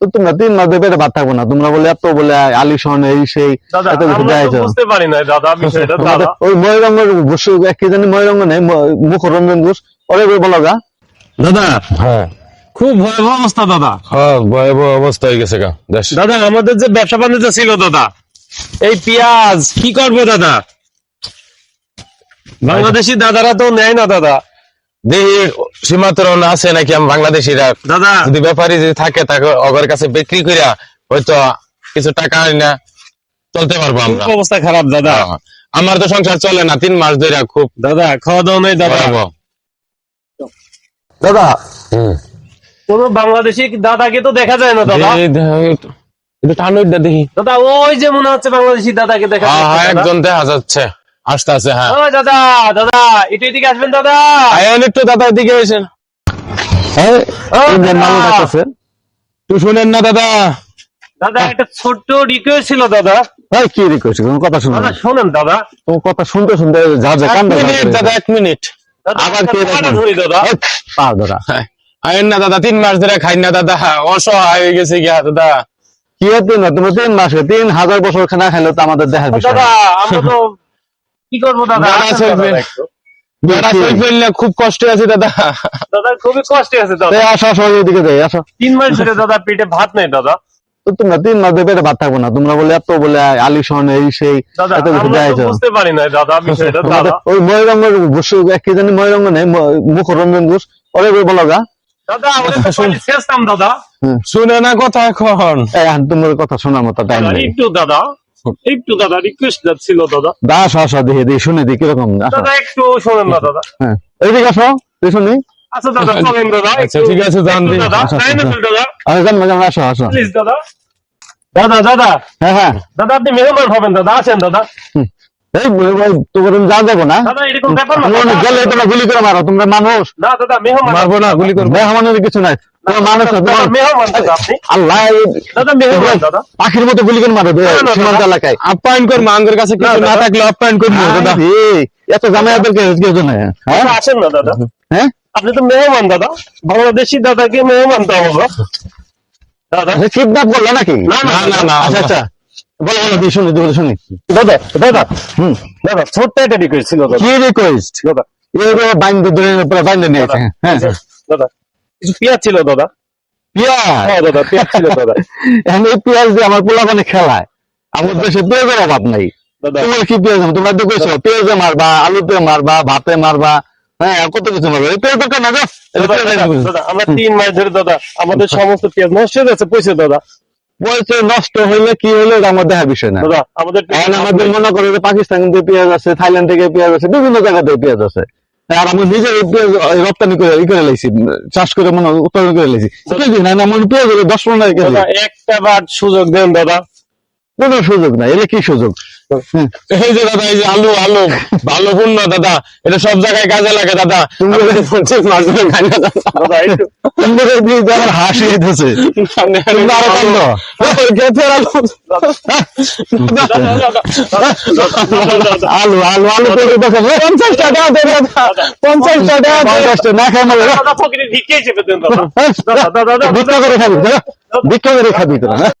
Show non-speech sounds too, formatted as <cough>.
তো তোমরা তিন মাস ধরে পেটে ভাত থাকব না। তোমরা বলে এত বলে আলিশন এই সেই এত কিছু আমরা বুঝতে পারি না দাদা বিষয়টা দাদা। ওই ঘুষ কি জানি ময়ূরঙ্গ নেই মুখরঞ্জন ঘুষ ওরে বলো গা। দাদা হ্যাঁ। খুব ভয়াবহ অবস্থা দাদা। হ্যাঁ ভয়াবহ অবস্থা হয়ে গেছে গা। দাদা আমাদের যে ব্যবসা বাণিজ্য ছিল দাদা এই পেঁয়াজ কি করব দাদা? বাংলাদেশি দাদারা তো নেয় না দাদা। সীমান্তরণ আছে নাকি আমি বাংলাদেশিরা? দাদা। যদি ব্যাপারী যদি থাকে তাকে অগর কাছে বিক্রি করিয়া হয়তো কিছু টাকা আনি না চলতে পারব আমরা। অবস্থা খারাপ দাদা। হ্যাঁ। আমার তো সংসার চলে না তিন মাস ধরে খুব দাদা খাওয়া দাওয়া নেই দাদা। দাদা হুম। কোন বাংলাদেশি দাদাকে তো দেখা যায় না দাদা। এই দেখ- একটু ঠান্ডা দেখি দাদা ওই যে মনে হচ্ছে বাংলাদেশি দাদাকে দেখা হ্যাঁ হ্যাঁ। একজন দেখা যাচ্ছে। আসতে আছে হ্যাঁ। ও দাদা দাদা একটু এদিকে আসবেন দাদা। আয়ন একটু দাদার দিকে এসেন। এই ও, দাদা। মানুষ ডাকতেছে একটু শুনেন না দাদা। দাদা একটা ছোট্ট রিকোয়েস্ট ছিল দাদা। এই কি রিকোয়েস্ট তোমার কথা শুনো দাদা শোনেন দাদা। তোমার কথা শুনতে শুনতে যা যা দাদা এক মিনিট। আবার কে দাদা। পা দাদা। আয়ন না দাদা তিন মাস ধরে খাই না দাদা। অসহায় হয়ে গেছে গিয়া দাদা। কি হতো না? তুমি তিন মাসে তিন হাজার বছর খানা খাইলে তো আমাদের দেখার বিষয়। দাদা আমরা তো কি করব দাদা? খুব কষ্ট আছে দাদা। দাদা খুবই কষ্টে আছে দাদা। আসো আসো এদিকে যাই আসো। তিন মাস ধরে দাদা পেটে ভাত নেই দাদা। তো তোমরা তিন মাস পেটে ভাত থাকব না। তোমরা বলে এত বলে আলিশন এই সেই এত কিছু আমরা বুঝতে পারি না দাদা বিষয়টা দাদা। ওই ময়ূরঙ্গের ঘুষ এক কি জানি ময়ূরঙ্গ নেই মুখরঞ্জন ঘুষ। ওরে বলো গা। দাদা <laughs> দাদা। শুনে না কথা এখন। তোমার কথা শোনার মতো টাইম একটু দাদা। একটু দাদা রিকোয়েস্ট ছিল দাদা। দা আসো আসো দেখি দেখি শুনে দেখি কীরকম দাদা একটু শোনেন না দাদা। হ্যাঁ। এইদিকে আসো তুই শুনি। আচ্ছা দাদা চলেন দাদা আচ্ছা, ঠিক আছে, যান দাদা তাই না। দাদা। আরে যান যান আসো আসো। প্লিজ দাদা। দাদা দাদা। হ্যাঁ হ্যাঁ। দাদা আপনি মেহমান হবেন দাদা আসেন দাদা। এই ভাই তুমি যা না। গেলে তোমরা গুলি করে মারো তোমরা মানুষ। না দাদা মেহমান মারবো না গুলি করব। মেহমানের কিছু নাই। পাখির মতো মারো সীমান্ত দাদা। এলাকায়। আপ্যায়ন করব আমাদের কাছে কিছু না থাকলে আপ্যায়ন করব দাদা। এত কেউ হ্যাঁ? দাদা, আসেন না দাদা। হ্যাঁ? আপনি তো মেহমান দাদা। বাংলাদেশি দাদাকে মেহমান তো আমরা দাদা। কিডন্যাপ করল নাকি? না, না, না, না, আচ্ছা আচ্ছা। বলো বলো শুনি দাদা দাদা। হুম। দাদা ছোট্ট একটা রিকোয়েস্ট ছিল দাদা। কি রিকোয়েস্ট দাদা। ধরে হ্যাঁ। দাদা। কিছু পেঁয়াজ ছিল দাদা? পেঁয়াজ? হ্যাঁ দাদা পেঁয়াজ ছিল দাদা। <laughs> এখন এই পেঁয়াজ দিয়ে আমার পোলা মানে খেলায়। আমার দেশে পেঁয়াজের অভাব নাই। তোমার কি পেঁয়াজ তোমরা তো কইছো পেঁয়াজে মারবা আলুতে মারবা ভাতে মারবা হ্যাঁ কত কিছু মারবা। এই পেঁয়াজ দরকার না দাদা, পেঁয়াজ দাদা, দাদা, আমরা তিন মাস ধরে দাদা আমাদের সমস্ত পেঁয়াজ নষ্ট হয়ে যাচ্ছে পয়সা দাদা। পয়সা নষ্ট হইলে কি হইলে আমার দেখার বিষয় না। দাদা আমাদের মনে করে যে পাকিস্তান থেকে পেঁয়াজ আছে থাইল্যান্ড থেকে পেঁয়াজ আছে বিভিন্ন জায়গা থেকে পেঁয়াজ আছে। আর আমি নিজে রপ্তানি করে ই করে লাইছি চাষ করে মনে হয় উৎপাদন করে লাইছি। কেজি না আমার পেঁয়াজ দশ পনেরো একটা বার সুযোগ দেন দাদা। কোনো সুযোগ নাই এলে কি সুযোগ। এই যে দাদা এই যে আলু আলু ভালো পূর্ণ দাদা এটা সব জায়গায় কাজে লাগে দাদা পঞ্চাশ মাস ধরে খাই না দাদা আমার হাসি ক্ষেতের আলু আলু আলু পঞ্চাশ টাকা দেবে পঞ্চাশ টাকা পঞ্চাশ টাকা না খাই দাদা, দাদা। দাদা, দাদা, দাদা, ভিক্ষা করে খাবি ভিক্ষা করে খাবি তোরা হ্যাঁ?